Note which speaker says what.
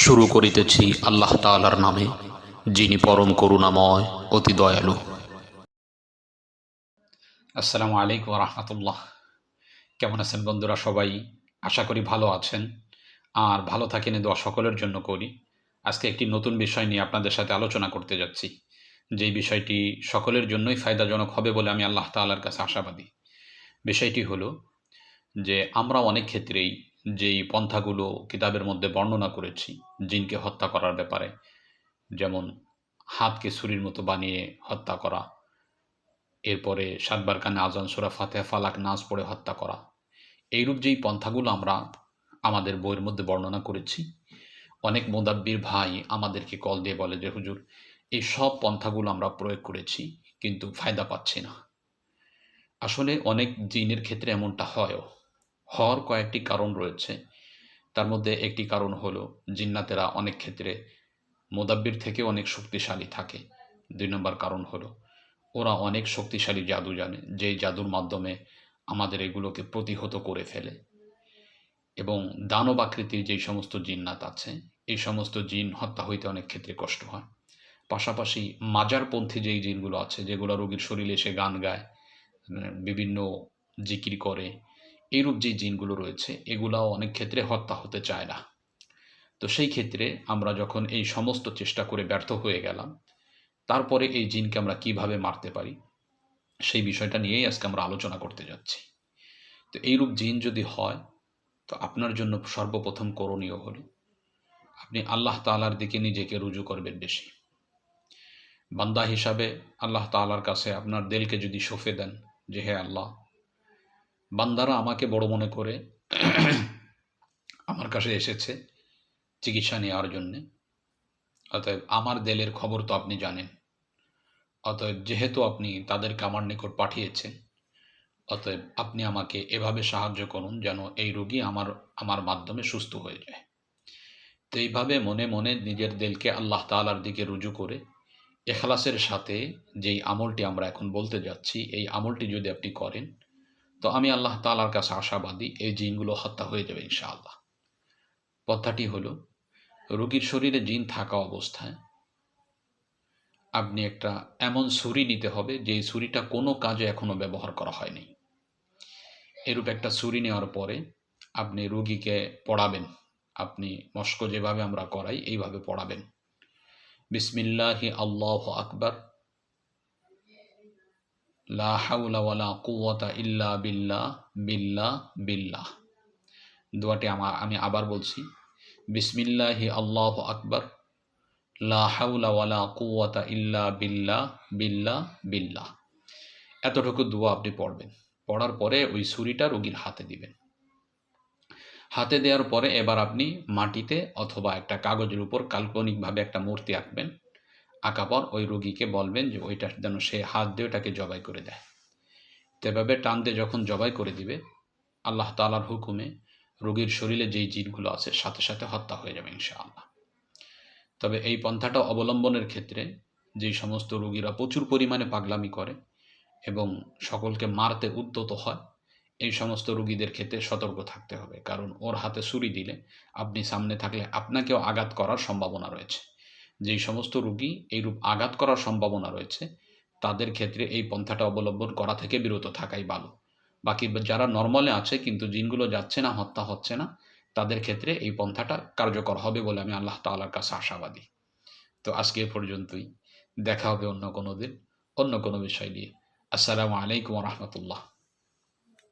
Speaker 1: শুরু করিতেছি আল্লাহ তাআলার নামে, যিনি পরম করুণাময়, অতি দয়ালু।
Speaker 2: আসসালামু আলাইকুম রহমতুল্লাহ। কেমন আছেন বন্ধুরা সবাই? আশা করি ভালো আছেন। আর ভালো থাকেন দোয়া সকলের জন্য করি। আজকে একটি নতুন বিষয় নিয়ে আপনাদের সাথে আলোচনা করতে যাচ্ছি। যেই বিষয়টি সকলের জন্যই ফায়দাজনক হবে বলে আমি আল্লাহ তাআলার কাছে আশাবাদী। বিষয়টি হলো যে আমরা অনেক ক্ষেত্রেই যেই পন্থাগুলো কিতাবের মধ্যে বর্ণনা করেছি, জিনকে হত্যা করার ব্যাপারে। যেমন, হাতকে ছুরির মতো বানিয়ে হত্যা করা। এরপরে সাতবার কানে আজান সুরা ফাতেহা, ফালাক, নাচ পড়ে হত্যা করা। এইরূপ যেই পন্থাগুলো আমরা আমাদের বইয়ের মধ্যে বর্ণনা করেছি, অনেক মোদাব্বির ভাই আমাদেরকে কল দিয়ে বলে যে, হুজুর, এই সব পন্থাগুলো আমরা প্রয়োগ করেছি, কিন্তু ফায়দা পাচ্ছি না। আসলে অনেক জিনের ক্ষেত্রে এমনটা হয়ও। হওয়ার কয়েকটি কারণ রয়েছে। তার মধ্যে একটি কারণ হলো, জিন্নাতেরা অনেক ক্ষেত্রে মোদাব্বির থেকে অনেক শক্তিশালী থাকে। দুই নম্বর কারণ হলো, ওরা অনেক শক্তিশালী জাদু জানে, যেই জাদুর মাধ্যমে আমাদের এগুলোকে প্রতিহত করে ফেলে। এবং দানব আকৃতির যেই সমস্ত জিন্নাত আছে, এই সমস্ত জিন হত্যা হইতে অনেক ক্ষেত্রে কষ্ট হয়। পাশাপাশি মাজারপন্থী যেই জিনগুলো আছে, যেগুলো রোগীর শরীরে এসে গান গায়, বিভিন্ন জিকির করে এইরূপ যে জিনগুলো রয়েছে, এগুলাও অনেক ক্ষেত্রে হত্যা হতে চায় না। তো সেই ক্ষেত্রে আমরা যখন এই সমস্ত চেষ্টা করে ব্যর্থ হয়ে গেলাম, তারপরে এই জিনকে আমরা কীভাবে মারতে পারি, সেই বিষয়টা নিয়েই আজকে আমরা আলোচনা করতে যাচ্ছি। তো এইরূপ জিন যদি হয়, তো আপনার জন্য সর্বপ্রথম করণীয় হলো, আপনি আল্লাহ তাআলার দিকে নিজেকে রুজু করবেন বেশি। বান্দা হিসাবে আল্লাহ তাআলার কাছে আপনার দিলকে যদি সঁপে দেন, যে হে আল্লাহ বান্দারা আমাকে বড় মনে করে আমার কাছে এসেছে চিকিৎসা নেওয়ার জন্যে। অতএব আমার দেলের খবর তো আপনি জানেন। অতএব যেহেতু আপনি তাদেরকে আমার নিকট পাঠিয়েছেন, অতএব আপনি আমাকে এভাবে সাহায্য করুন যেন এই রোগী আমার আমার মাধ্যমে সুস্থ হয়ে যায়। তো এইভাবে মনে মনে নিজের দিলকে আল্লাহ তালার দিকে রুজু করে এখলাসের সাথে যেই আমলটি আমরা এখন বলতে যাচ্ছি, এই আমলটি যদি আপনি করেন তো আমি আল্লাহ তালার কাছে আশাবাদী এই জিনগুলো হত্যা হয়ে যাবে ইনশাআল্লাহ। কথাটি হলো, রোগীর শরীরে জিন থাকা অবস্থায় আপনি একটা এমন ছুরি নিতে হবে যে ছুরিটা কোনো কাজে এখনও ব্যবহার করা হয়নি। এরূপ একটা ছুরি নেওয়ার পরে আপনি রোগীকে পড়াবেন। আপনি মস্ক যেভাবে আমরা করাই, এইভাবে পড়াবেন। বিসমিল্লাহি আল্লাহ আকবার। লা হাওলা ওয়ালা কুওয়াতা ইল্লা বিল্লাহ বিল্লাহ বিল্লাহ। দোয়াটি আমা- আমি আবার বলছি, বিসমিল্লাহি আল্লাহ আকবর, লা হাওলা ওয়ালা কুওয়াতা ইল্লা বিল্লাহ বিল্লাহ বিল্লাহ। এতটুকু দোয়া আপনি পড়বেন। পড়ার পরে ওই ছুরিটা রোগীর হাতে দিবেন। হাতে দেওয়ার পরে এবার আপনি মাটিতে অথবা একটা কাগজের উপর কাল্পনিকভাবে একটা মূর্তি আঁকবেন। আঁকা পর ওই রোগীকে বলবেন যে ওইটা যেন সে হাত দিয়ে ওটাকে জবাই করে দেয়। তো এভাবে টান দিয়ে যখন জবাই করে দিবে, আল্লাহ তাআলার হুকুমে রোগীর শরীরে যেই জিনগুলো আছে সাথে সাথে হত্যা হয়ে যাবে ইনশাআল্লাহ। তবে এই পন্থাটা অবলম্বনের ক্ষেত্রে যেই সমস্ত রোগীরা প্রচুর পরিমাণে পাগলামি করে এবং সকলকে মারতে উদ্যত হয়, এই সমস্ত রোগীদের ক্ষেত্রে সতর্ক থাকতে হবে। কারণ ওর হাতে ছুরি দিলে আপনি সামনে থাকলে আপনাকেও আঘাত করার সম্ভাবনা রয়েছে। যেই সমস্ত রোগী এইরূপ আঘাত করার সম্ভাবনা রয়েছে, তাদের ক্ষেত্রে এই পন্থাটা অবলম্বন করা থেকে বিরত থাকাই ভালো। বাকি যারা নর্মালে আছে কিন্তু জিনগুলো যাচ্ছে না, হত্যা হচ্ছে না, তাদের ক্ষেত্রে এই পন্থাটা কার্যকর হবে বলে আমি আল্লাহ তাআলার কাছে আশাবাদী। তো আজকে পর্যন্তই। দেখা হবে অন্য কোনো দিন, অন্য কোনো বিষয় নিয়ে। আসসালামু আলাইকুম রহমতুল্লাহ।